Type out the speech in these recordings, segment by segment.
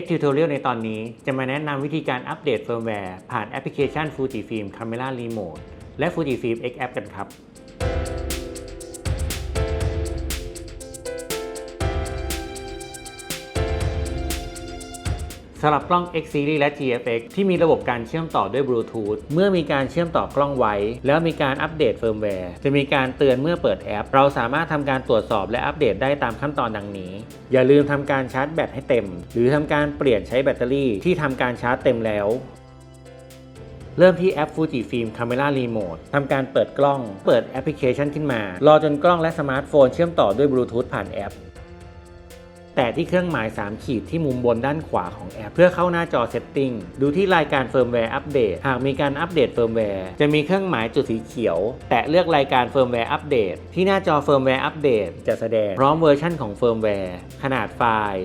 X Tutorial ในตอนนี้จะมาแนะนำวิธีการอัปเดตเฟิร์มแวร์ผ่านแอปพลิเคชัน Fujifilm Camera Remote และ Fujifilm X App กันครับ สำหรับกล้อง X Series และ GFX ที่มีระบบการเชื่อมต่อด้วยบลูทูธเมื่อมีการเชื่อมต่อกล้องไว้ แล้วมีการอัปเดตเฟิร์มแวร์จะมีการเตือนเมื่อเปิดแอป เราสามารถทำการตรวจสอบและอัปเดตได้ตามขั้นตอนดังนี้ อย่าลืมทำการชาร์จแบตให้เต็ม หรือทำการเปลี่ยนใช้แบตเตอรี่ที่ทำการชาร์จเต็มแล้วเริ่มที่แอป Fujifilm Camera Remote ทำการเปิดกล้อง เปิดแอปพลิเคชันขึ้นมา รอจนกล้องและสมาร์ทโฟนเชื่อมต่อด้วยบลูทูธผ่านแอป แต่ที่เครื่องหมาย 3 ขีดที่มุมบนด้านขวาของแอป เพื่อเข้าหน้าจอ Setting ดูที่รายการเฟิร์มแวร์อัปเดตหากมีการอัปเดตเฟิร์มแวร์จะมีเครื่องหมายจุดสีเขียว แตะเลือกรายการเฟิร์มแวร์อัปเดตที่หน้าจอเฟิร์มแวร์อัปเดตจะแสดงพร้อมเวอร์ชันของเฟิร์มแวร์ขนาดไฟล์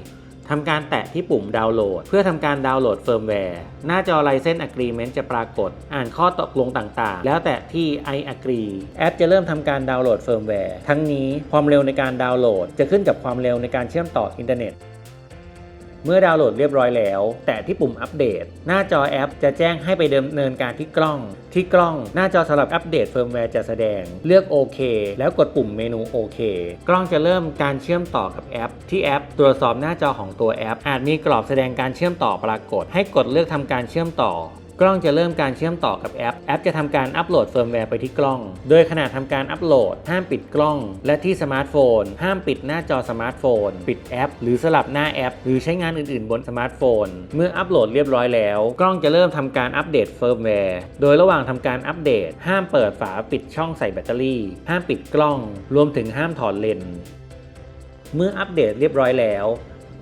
ทำการแตะที่ปุ่มดาวน์โหลด เพื่อทำการดาวน์โหลดเฟิร์มแวร์ หน้าจอ License Agreement จะปรากฏ อ่านข้อตกลงต่างๆ แล้วแตะที่ I agree แอปจะเริ่มทำการดาวน์โหลดเฟิร์มแวร์ ทั้งนี้ความเร็วในการดาวน์โหลด จะขึ้นกับความเร็วในการเชื่อมต่ออินเทอร์เน็ต เมื่อดาวน์โหลดเรียบร้อยแล้ว แต่ที่ปุ่มอัปเดต หน้าจอแอปจะแจ้งให้ไปดำเนินการที่กล้อง ที่กล้องหน้าจอสำหรับอัปเดตเฟิร์มแวร์จะแสดง เลือกโอเคแล้วกดปุ่มเมนูโอเคกล้องจะเริ่มการเชื่อมต่อกับแอป ที่แอป ตรวจสอบหน้าจอของตัวแอป อาจมีกรอบแสดงการเชื่อมต่อปรากฏ ให้กดเลือกทำการเชื่อมต่อ กล้องจะเริ่มการเชื่อมต่อกับแอป แอปจะทำการอัปโหลดเฟิร์มแวร์ไปที่กล้อง โดยขณะทำการอัปโหลด ห้ามปิดกล้อง และที่สมาร์ทโฟน ห้ามปิดหน้าจอสมาร์ทโฟน ปิดแอป หรือสลับหน้าแอป หรือใช้งานอื่นๆ บนสมาร์ทโฟน เมื่ออัปโหลดเรียบร้อยแล้ว กล้องจะเริ่มทำการอัปเดตเฟิร์มแวร์ โดยระหว่างทำการอัปเดต ห้ามเปิดฝาปิดช่องใส่แบตเตอรี่ ห้ามปิดกล้อง รวมถึงห้ามถอดเลนส์เมื่ออัปเดตเรียบร้อยแล้ว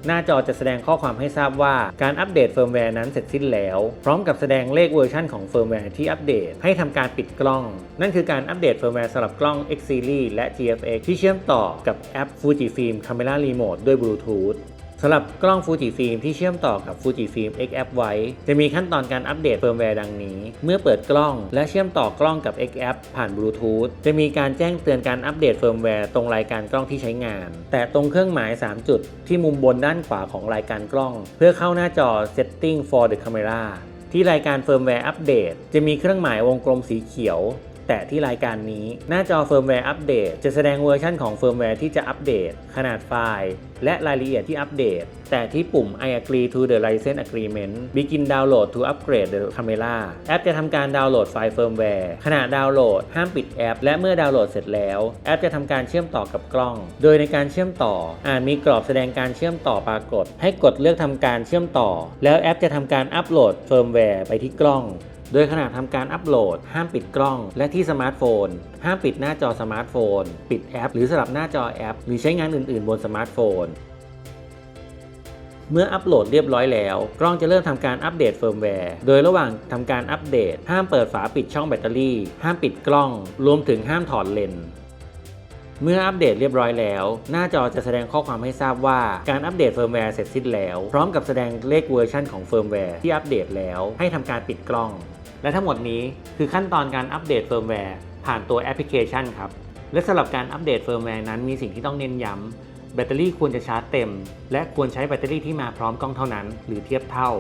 หน้าจอจะแสดงข้อความให้ทราบว่าการอัปเดตเฟิร์มแวร์นั้นเสร็จสิ้นแล้ว พร้อมกับแสดงเลขเวอร์ชันของเฟิร์มแวร์ที่อัปเดต ให้ทำการปิดกล้อง นั่นคือการอัปเดตเฟิร์มแวร์สำหรับกล้อง X Series และ GFX ที่เชื่อมต่อกับแอป Fujifilm Camera Remote ด้วยบลูทูธ สำหรับกล้อง Fujifilm ที่เชื่อมต่อกับ Fujifilm X App ไว้ จะมีขั้นตอนการอัปเดตเฟิร์มแวร์ดังนี้ เมื่อเปิดกล้องและเชื่อมต่อกล้องกับ X App ผ่านบลูทูธจะมีการแจ้งเตือนการอัปเดตเฟิร์มแวร์ตรงรายการกล้องที่ใช้งาน แต่ตรงเครื่องหมาย 3 จุด ที่มุมบนด้านขวาของรายการกล้อง เพื่อเข้าหน้าจอ Setting for the camera ที่รายการเฟิร์มแวร์อัปเดตจะมีเครื่องหมายวงกลมสีเขียว แต่ที่รายการนี้หน้าจอเฟิร์มแวร์อัปเดตจะแสดงเวอร์ชันของเฟิร์มแวร์ที่จะอัปเดต ขนาดไฟล์ และรายละเอียดที่อัปเดต แต่ที่ปุ่ม I agree to the license agreement begin download to upgrade the camera แอปจะทำการดาวน์โหลดไฟล์เฟิร์มแวร์ขณะดาวน์โหลดห้ามปิดแอป และเมื่อดาวน์โหลดเสร็จแล้ว แอปจะทำการเชื่อมต่อกับกล้อง โดยในการเชื่อมต่ออาจมีกรอบแสดงการเชื่อมต่อปรากฏ ให้กดเลือกทำการเชื่อมต่อ แล้วแอปจะทำการอัปโหลดเฟิร์มแวร์ไปที่กล้อง โดยขณะทำการอัปโหลด ห้ามปิดกล้อง และที่สมาร์ทโฟน ห้ามปิดหน้าจอสมาร์ทโฟน ปิดแอป หรือสลับหน้าจอแอป หรือใช้งานอื่น ๆ บนสมาร์ทโฟน เมื่ออัปโหลดเรียบร้อยแล้ว กล้องจะเริ่มทำการอัปเดตเฟิร์มแวร์ โดยระหว่างทำการอัปเดต ห้ามเปิดฝาปิดช่องแบตเตอรี่ ห้ามปิดกล้อง รวมถึงห้ามถอดเลนส์ เมื่ออัปเดตเรียบร้อยแล้ว หน้าจอจะแสดงข้อความให้ทราบว่าการอัปเดตเฟิร์มแวร์เสร็จสิ้นแล้ว พร้อมกับแสดงเลขเวอร์ชันของเฟิร์มแวร์ที่อัปเดตแล้ว ให้ทำการปิดกล้อง และทั้งหมดนี้คือขั้นตอนการอัปเดตเฟิร์มแวร์ผ่านตัวแอปพลิเคชันครับ และสำหรับการอัปเดตเฟิร์มแวร์นั้นมีสิ่งที่ต้องเน้นย้ำแบตเตอรี่ควรจะชาร์จเต็ม และควรใช้แบตเตอรี่ที่มาพร้อมกล้องเท่านั้น หรือเทียบเท่า